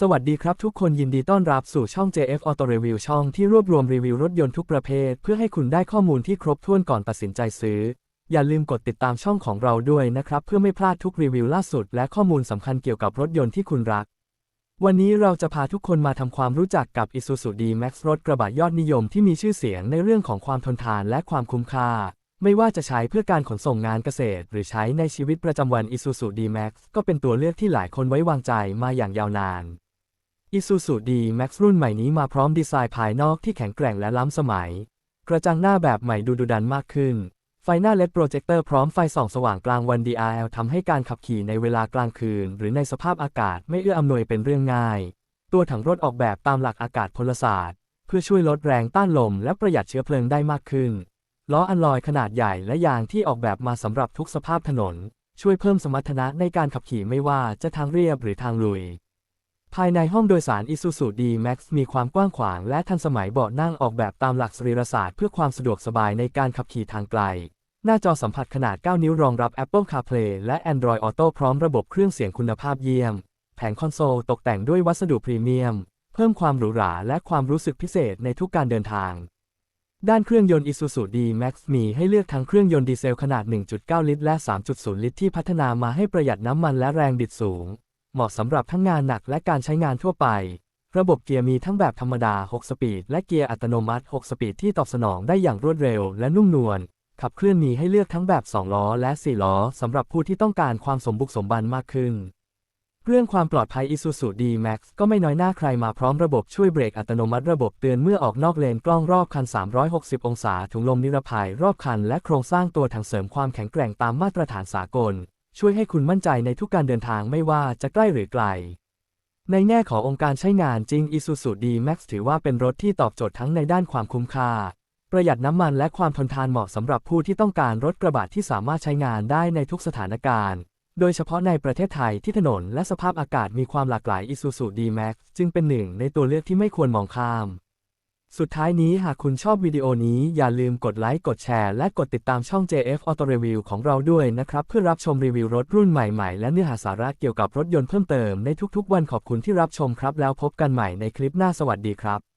สวัสดีครับทุกคนยินดีต้อนรับสู่ช่อง JF Auto Review ช่องที่รวบรวมรีวิวรถยนต์ทุกประเภท เพื่อให้คุณได้ข้อมูลที่ครบถ้วนก่อนตัดสินใจซื้อ อย่าลืมกดติดตามช่องของเราด้วยนะครับ เพื่อไม่พลาดทุกรีวิวล่าสุด และข้อมูลสำคัญเกี่ยวกับรถยนต์ที่คุณรัก วันนี้เราจะพาทุกคนมาทำความรู้จักกับ Isuzu D-Max รถกระบะยอดนิยมที่มีชื่อเสียงในเรื่องของความทนทานและความคุ้มค่า ไม่ว่าจะใช้เพื่อการขนส่งงานเกษตร หรือใช้ในชีวิตประจำวัน Isuzu D-Max ก็เป็นตัวเลือกที่หลายคนไว้วางใจมาอย่างยาวนาน Isuzu D-Max รุ่นใหม่นี้มาพร้อมดีไซน์ภายนอกที่แข็งแกร่งและล้ำสมัย กระจังหน้าแบบใหม่ดูดุดันมากขึ้น ไฟหน้า LED โปรเจคเตอร์พร้อมไฟส่องสว่างกลางวัน DRL ทำให้การขับขี่ในเวลากลางคืน หรือในสภาพอากาศไม่เอื้ออำนวยเป็นเรื่องง่าย ตัวถังรถออกแบบตามหลักอากาศพลศาสตร์ เพื่อช่วยลดแรงต้านลมและประหยัดเชื้อเพลิงได้มากขึ้น ล้ออัลลอยขนาดใหญ่และยางที่ออกแบบมาสำหรับทุกสภาพถนน ช่วยเพิ่มสมรรถนะในการขับขี่ไม่ว่าจะทางเรียบหรือทางลุย ภายในห้องโดยสาร Isuzu D-Max มีความกว้างขวางและทันสมัยเบาะนั่งออกแบบตามหลักสรีรศาสตร์เพื่อความสะดวกสบายในการขับขี่ทางไกล หน้าจอสัมผัสขนาด 9 นิ้วรองรับ Apple CarPlay และ Android Auto พร้อมระบบเครื่องเสียงคุณภาพเยี่ยม แผงคอนโซลตกแต่งด้วยวัสดุพรีเมียม เพิ่มความหรูหราและความรู้สึกพิเศษในทุกการเดินทาง ด้านเครื่องยนต์ Isuzu D-Max มีให้เลือกทั้งเครื่องยนต์ดีเซลขนาด 1.9 ลิตร และ 3.0 ลิตรที่พัฒนามาให้ประหยัดน้ำมันและแรงบิดสูง เหมาะสำหรับทั้งงานหนักและการใช้งานทั่วไป ระบบเกียร์มีทั้งแบบธรรมดา 6 สปีด และเกียร์อัตโนมัติ 6 สปีดที่ตอบสนองได้อย่างรวดเร็วและนุ่มนวล ขับเคลื่อนมีให้เลือกทั้งแบบ 2 ล้อ และ 4 ล้อสำหรับผู้ที่ต้องการความสมบุกสมบันมากขึ้น เรื่องความปลอดภัย Isuzu D-Max ก็ไม่น้อยหน้าใครมาพร้อมระบบช่วยเบรกอัตโนมัติระบบเตือนเมื่อออกนอกเลนกล้องรอบคัน 360 องศาถุงลมนิรภัยรอบคัน และโครงสร้างตัวถังเสริมความแข็งแกร่งตามมาตรฐานสากล ช่วยให้คุณมั่นใจในทุกการเดินทางไม่ว่าจะใกล้หรือไกล ในแง่ขององค์การใช้งานจริง Isuzu D-Max ถือว่าเป็นรถที่ตอบโจทย์ทั้งในด้านความคุ้มค่า ประหยัดน้ำมันและความทนทานเหมาะสำหรับผู้ที่ต้องการรถกระบะที่สามารถใช้งานได้ในทุกสถานการณ์ โดยเฉพาะในประเทศไทยที่ถนนและสภาพอากาศมีความหลากหลาย Isuzu D-Max จึงเป็นหนึ่งในตัวเลือกที่ไม่ควรมองข้าม สุดท้ายนี้หากคุณชอบวิดีโอนี้อย่าลืมกดไลค์ กดแชร์ และกดติดตามช่อง JF Auto Review ของเราด้วยนะครับ เพื่อรับชมรีวิวรถรุ่นใหม่ๆ และเนื้อหาสาระเกี่ยวกับรถยนต์เพิ่มเติมในทุกๆ วันขอบคุณที่รับชมครับ แล้วพบกันใหม่ในคลิปหน้าสวัสดีครับ